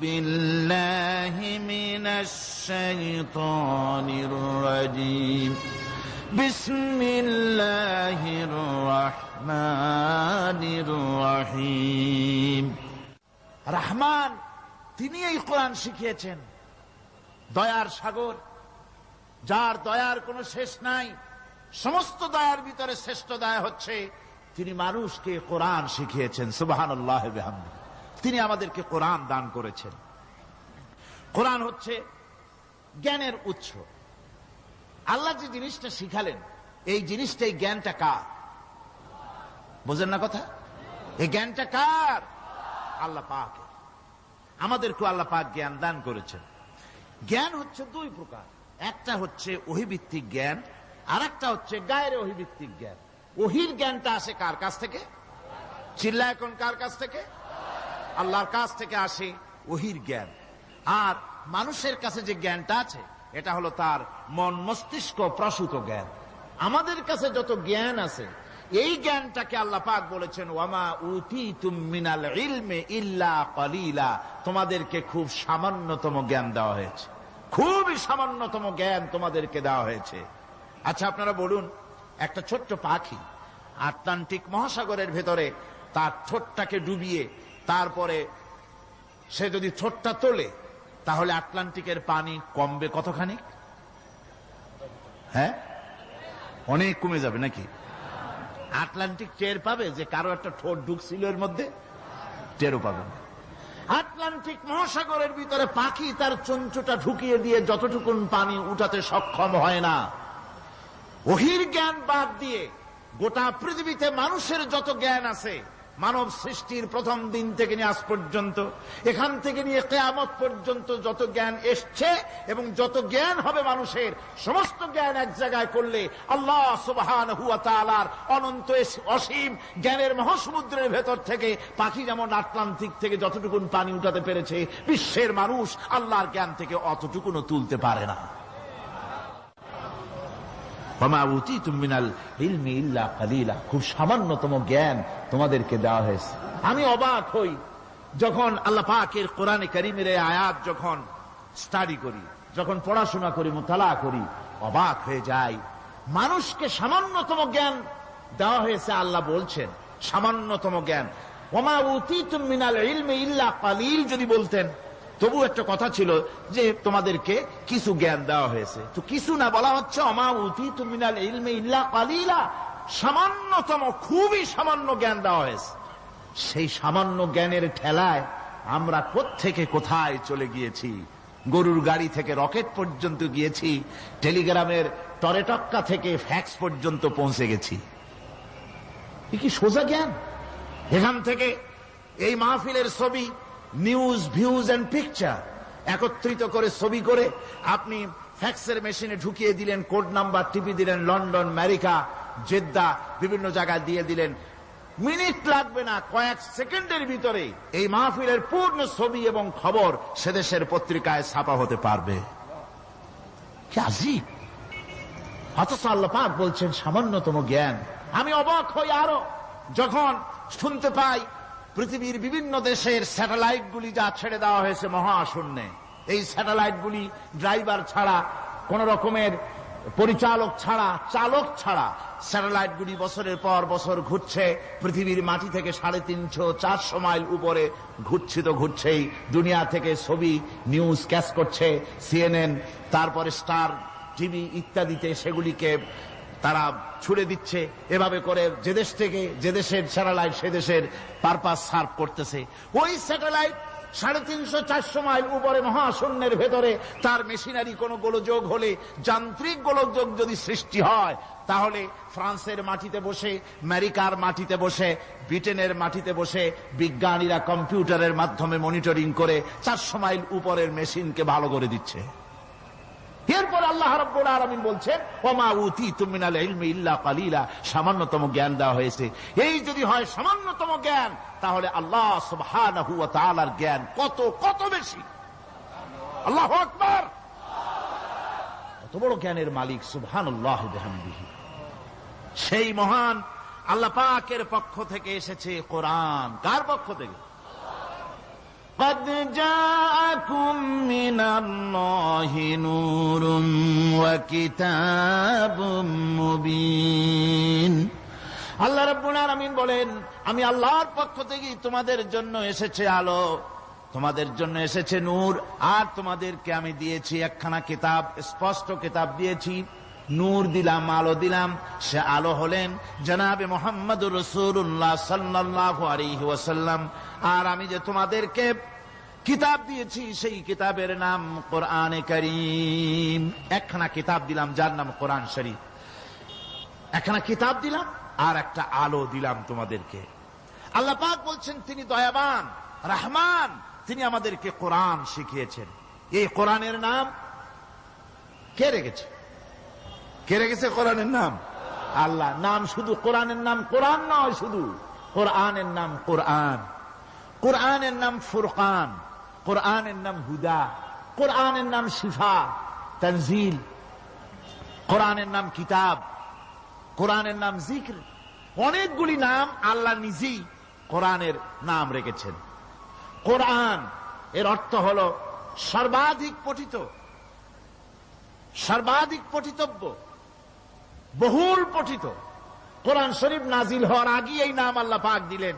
بالله من الشيطان الرجيم بسم الله الرحمن الرحيم রহমান তিনি এই কোরআন শিখিয়েছেন দয়ার সাগর যার দয়ার কোনো শেষ নাই সমস্ত দয়ার ভিতরে শ্রেষ্ঠ দয়া হচ্ছে তিনি মানুষকে কোরআন শিখিয়েছেন সুবাহান আল্লাহ তিনি আমাদেরকে কোরআন দান করেছেন। কোরআন হচ্ছে জ্ঞানের উৎস। আল্লাহ যে জিনিসটা শিখালেন, এই জিনিসটা এই জ্ঞানটা কার? বোঝেন না কথা? এই জ্ঞানটা কার? আল্লাহ পাক আমাদেরকে আল্লাহ পাক জ্ঞান দান করেছেন। জ্ঞান হচ্ছে দুই প্রকার। একটা হচ্ছে অহিভিত্তিক জ্ঞান আর একটা হচ্ছে গায়ের অহিভিত্তিক জ্ঞান। ওহির জ্ঞানটা আসে কার কাছ থেকে? চিল্লা এখন কার কাছ থেকে? আল্লাহর কাছ থেকে আসে ওহির জ্ঞান। আর মানুষের কাছে যে জ্ঞানটা আছে, এটা হলো তার মন মস্তিষ্ক প্রসূত জ্ঞান। আমাদের কাছে যত জ্ঞান আছে, এই জ্ঞানটাকে আল্লাহ পাক বলেছেন, ওয়ামা উতি তুমিনাল ইলমে ইল্লা কলিলা। তোমাদেরকে খুব সামান্যতম জ্ঞান দেওয়া হয়েছে। খুবই সামান্যতম জ্ঞান তোমাদেরকে দেওয়া হয়েছে। আচ্ছা আপনারা বলুন, একটা ছোট্ট পাখি আটলান্টিক মহাসাগরের ভেতরে তার ঠোঁটটাকে ডুবিয়ে তারপরে সে যদি ঠোঁটটা তোলে, তাহলে আটলান্টিকের পানি কমবে কতখানি হ্যাঁ? অনেক কমে যাবে নাকি? আটলান্টিক টের পাবে যে কারও একটা ঠোঁট ঢুকছিল এর মধ্যে? টেরও পাবে না। আটলান্টিক মহাসাগরের ভিতরে পাখি তার চঞ্চুটা ঢুকিয়ে দিয়ে যতটুকুন পানি উঠাতে সক্ষম হয় না। ওহির জ্ঞান বাদ দিয়ে গোটা পৃথিবীতে মানুষের যত জ্ঞান আছে মানব সৃষ্টির প্রথম দিন থেকে নিয়ে আজ পর্যন্ত, এখান থেকে নিয়ে কেয়ামত পর্যন্ত যত জ্ঞান এসছে এবং যত জ্ঞান হবে মানুষের, সমস্ত জ্ঞান এক জায়গায় করলে আল্লাহ সুবাহান হুয়া তালার অনন্ত অসীম জ্ঞানের মহাসমুদ্রের ভেতর থেকে পাখি যেমন আটলান্টিক থেকে যতটুকুন পানি উঠাতে পেরেছে, বিশ্বের মানুষ আল্লাহর জ্ঞান থেকে অতটুকুনও তুলতে পারে না। খুব সামান্যতম জ্ঞান তোমাদেরকে দেওয়া হয়েছে। আমি অবাক হই যখন আল্লাহ পাকের কোরআনে করিমের আয়াত যখন স্টাডি করি, যখন পড়াশোনা করি, মোতালা করি, অবাক হয়ে যাই। মানুষকে সামান্যতম জ্ঞান দেওয়া হয়েছে, আল্লাহ বলছেন, সামান্যতম জ্ঞান। ওমা উতি মিনাল ইলমে ইল্লা কালিল যদি বলতেন তবু একটা কথা ছিল যে তোমাদেরকে কিছু জ্ঞান দেওয়া হয়েছে। তো কিছু না বলা হচ্ছে ইলমে ইল্লা কালিলা। সামান্যতম, খুবই সামান্য জ্ঞান দেওয়া হয়েছে। সেই সামান্য জ্ঞানের ঠেলায় আমরা থেকে কোথায় চলে গিয়েছি? গরুর গাড়ি থেকে রকেট পর্যন্ত গিয়েছি, টেলিগ্রামের টরেটক্কা থেকে ফ্যাক্স পর্যন্ত পৌঁছে গেছি। কি সোজা জ্ঞান? এখান থেকে এই মাহফিলের ছবি নিউজ ভিউজ এন্ড পিকচার একত্রিত করে ছবি করে আপনি ফ্যাক্সের মেশিনে ঢুকিয়ে দিলেন কোড নাম্বার টিপি দিলেন, লন্ডন, আমেরিকা, জেদ্দা, বিভিন্ন জায়গায় দিয়ে দিলেন। মিনিট লাগবে না, কয়েক সেকেন্ডের ভিতরে এই মাহফিলের পূর্ণ ছবি এবং খবর সেদেশের পত্রিকায় ছাপা হতে পারবে। অথচ বলছেন সামান্যতম জ্ঞান। আমি অবাক হই আরও। যখন শুনতে পাই পৃথিবীর বিভিন্ন দেশের স্যাটেলাইটগুলি যা ছেড়ে দেওয়া হয়েছে মহাশূন্যে। এই স্যাটেলাইটগুলি ড্রাইভার ছাড়া, কোন রকমের পরিচালক ছাড়া, চালক ছাড়া স্যাটেলাইটগুলি বছরের পর বছর ঘুরছে। পৃথিবীর মাটি থেকে সাড়ে তিনশো চারশো মাইল উপরে ঘুরছে তো ঘুরছেই। দুনিয়া থেকে ছবি, নিউজ ক্যাচ করছে, সিএনএন, তারপরে স্টার, টিভি ইত্যাদিতে সেগুলিকে তারা ছুড়ে দিচ্ছে। এভাবে করে যে দেশ থেকে যে দেশের স্যাটেলাইট সে দেশের পারপাস সার্ভ করতেছে। ওই স্যাটেলাইট সাড়ে তিনশো চারশো মাইল উপরে মহাশূন্যের ভেতরে তার মেশিনারি কোনো গোলযোগ হলে, যান্ত্রিক গোলযোগ যদি সৃষ্টি হয়, তাহলে ফ্রান্সের মাটিতে বসে, আমেরিকার মাটিতে বসে, ব্রিটেনের মাটিতে বসে বিজ্ঞানীরা কম্পিউটারের মাধ্যমে মনিটরিং করে চারশো মাইল উপরের মেশিনকে ভালো করে দিচ্ছে। এরপর আল্লাহ রব্বুল আলমিন বলছেন, ওমা উতি তুমিনাল ইলমি ইল্লা কালিলা। সামান্যতম জ্ঞান দেওয়া হয়েছে। এই যদি হয় সামান্যতম জ্ঞান, তাহলে আল্লাহ সুবহানাহু ওয়া তাআলার জ্ঞান কত কত বেশি? আল্লাহ আকবার! কত বড় জ্ঞানের মালিক, সুবহানাল্লাহ বিহামদিহি। সেই মহান আল্লাহ পাকের পক্ষ থেকে এসেছে কোরআন। কার পক্ষ থেকে? قد جاءكم من الله نور وكتاب مبين আল্লাহ রাব্বুল আলামিন বলেন আমি আল্লাহর পক্ষ থেকে তোমাদের জন্য এসেছে আলো তোমাদের জন্য এসেছে নূর আর তোমাদেরকে আমি দিয়েছি একখানা কিতাব স্পষ্ট কিতাব দিয়েছি নূর দিলাম, আলো দিলাম। সে আলো হলেন জনাবে মোহাম্মদ রসুল্লাহ সাল্লাহ আর আমি যে তোমাদেরকে কিতাব দিয়েছি, সেই কিতাবের নাম কোরআনে করিম। একখানা কিতাব দিলাম, যার নাম কোরআন শরীফ। একখানা কিতাব দিলাম, আর একটা আলো দিলাম তোমাদেরকে। আল্লাহ পাক বলছেন, তিনি দয়াবান, রহমান, তিনি আমাদেরকে কোরআন শিখিয়েছেন। এই কোরআনের নাম কে রেখেছে? কে রেখেছে কোরআনের নাম? আল্লাহ। নাম শুধু কোরআনের নাম কোরআন নয় শুধু। কোরআনের নাম কোরআন। কোরআনের নাম ফুরকান। কোরআনের নাম হুদা। কোরআনের নাম শিফা, তনজিল। কোরআনের নাম কিতাব। কোরআনের নাম জিক্র। অনেকগুলি নাম আল্লাহ নিজেই কোরআনের নাম রেখেছেন। কোরআন, এর অর্থ হল সর্বাধিক পঠিত। সর্বাধিক পঠিতব্য। বহুল পঠিত। কোরআন শরীফ নাজিল হওয়ার আগে এই নাম আল্লাহ পাক দিলেন।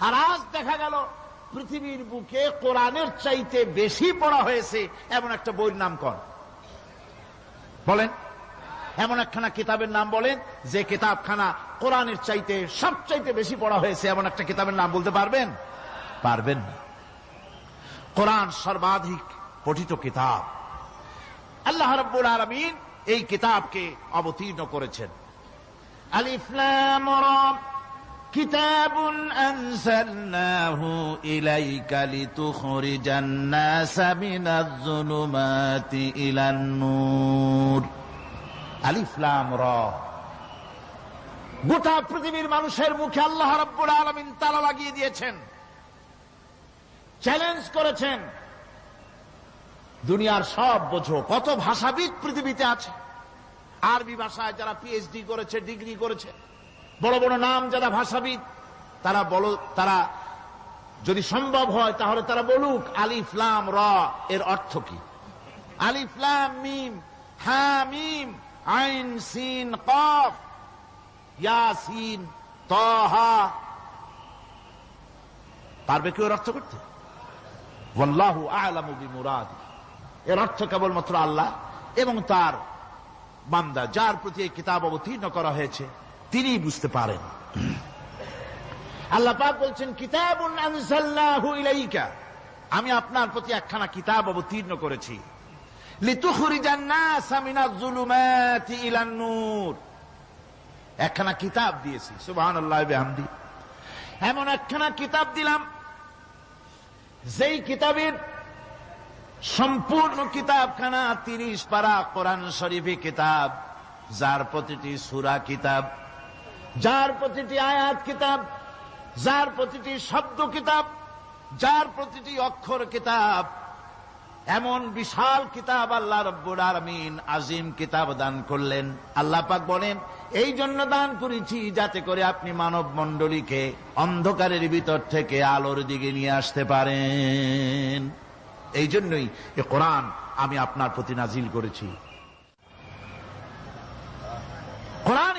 আর আজ দেখা গেল, পৃথিবীর বুকে কোরআনের চাইতে বেশি পড়া হয়েছে এমন একটা বইয়ের নাম কর। বলেন। এমন একখানা কিতাবের নাম বলেন, যে কিতাবখানা কোরআনের চাইতে সবচাইতে বেশি পড়া হয়েছে এমন একটা কিতাবের নাম বলতে পারবেন? পারবেন না। কোরআন সর্বাধিক পঠিত কিতাব। আল্লাহ রব্বুল আলমিন এই কিতাবকে অবতীর্ণ করেছেন আলিফলাম كتاب أنزلناه إليك لتخرج الناس من الظلمات إلى النور আলিফলাম র গোটা পৃথিবীর মানুষের মুখে আল্লাহ রব্বুল আলমিন তালা লাগিয়ে দিয়েছেন চ্যালেঞ্জ করেছেন দুনিয়ার সব বোঝো। কত ভাষাবিদ পৃথিবীতে আছে। আরবি ভাষায় যারা পিএইচডি করেছে, ডিগ্রি করেছে। বড় বড় নাম যারা ভাষাবিদ, তারা বল, তারা যদি সম্ভব হয় তাহলে তারা বলুক আলিফলাম র, এর অর্থ কি? আলিফলাম মিম, হা, মিম, আইন, সিন, কফ ইয়াসিন তহা। পারবে কেউ অর্থ করতে? আ'লামু বিমুরাদ এর অর্থ কেবলমাত্র আল্লাহ এবং তার বান্দা, যার প্রতি এই কিতাব অবতীর্ণ করা হয়েছে তিনি বুঝতে পারেন। আল্লাহ পাক বলছেন ইলাইকা। আমি আপনার প্রতি একখানা কিতাব অবতীর্ণ করেছি। একখানা কিতাব দিয়েছি, সুবহানাল্লাহ এমন একখানা কিতাব দিলাম, যেই কিতাবের সম্পূর্ণ কিতাবখানা তিরিশ পারা কোরআন শরীফে কিতাব, যার প্রতিটি সুরা কিতাব, যার প্রতিটি আয়াত কিতাব, যার প্রতিটি শব্দ কিতাব, যার প্রতিটি অক্ষর কিতাব, এমন বিশাল কিতাব আল্লাহ রব্বুর আরমিন আজিম কিতাব দান করলেন। আল্লাহ পাক বলেন, এই জন্য দান করেছি যাতে করে আপনি মানব মণ্ডলীকে অন্ধকারের ভিতর থেকে আলোর দিকে নিয়ে আসতে পারেন। এই জন্যই এ কোরআন আমি আপনার প্রতি নাজিল করেছি। কোরআন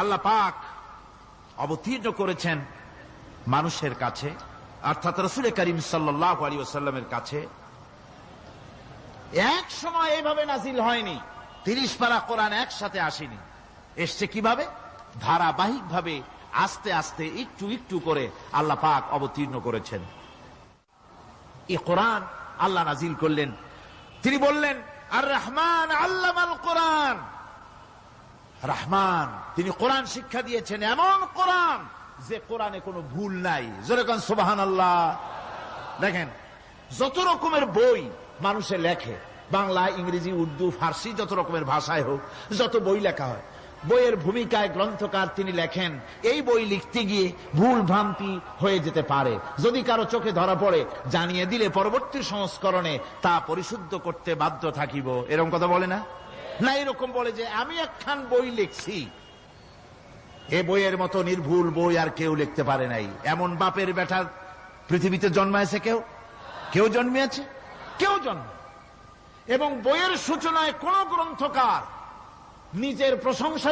আল্লাহ পাক অবতীর্ণ করেছেন মানুষের কাছে, অর্থাৎ রসুল করিম সাল্লাহ আলী ওসাল্লামের কাছে। এক সময় এইভাবে নাজিল হয়নি, তিরিশ পারা কোরআন একসাথে আসেনি। এসছে কীভাবে? ধারাবাহিক ভাবে আস্তে আস্তে একটু একটু করে আল্লাহ পাক অবতীর্ণ করেছেন। এই কোরআন আল্লাহ নাজিল করলেন। তিনি বললেন আর রহমান আল্লামাল কোরআন। রহমান, তিনি কোরআন শিক্ষা দিয়েছেন এমন কোরআন যে কোরআনে কোনো ভুল নাই। যেরকম সোবাহান আল্লাহ দেখেন, যত রকমের বই মানুষে লেখে, বাংলা, ইংরেজি, উর্দু, ফার্সি, যত রকমের ভাষায় হোক, যত বই লেখা হয় বইয়ের ভূমিকায় গ্রন্থকার তিনি লেখেন, এই বই লিখতে গিয়ে ভুল ভ্রান্তি হয়ে যেতে পারে। যদি কারও চোখে ধরা পড়ে, জানিয়ে দিলে পরবর্তী সংস্করণে তা পরিশুদ্ধ করতে বাধ্য থাকিব। এরকম কথা বলে না? না, এরকম বলে যে, আমি একখান বই লিখছি। এ বইয়ের মতো নির্ভুল বই আর কেউ লিখতে পারে নাই। এমন বাপের বেটার পৃথিবীতে জন্মায়েছে কেউ? কেউ জন্মিয়েছে? কেউ জন্ম? এবং বইয়ের সূচনায় কোন গ্রন্থকার নিজের প্রশংসা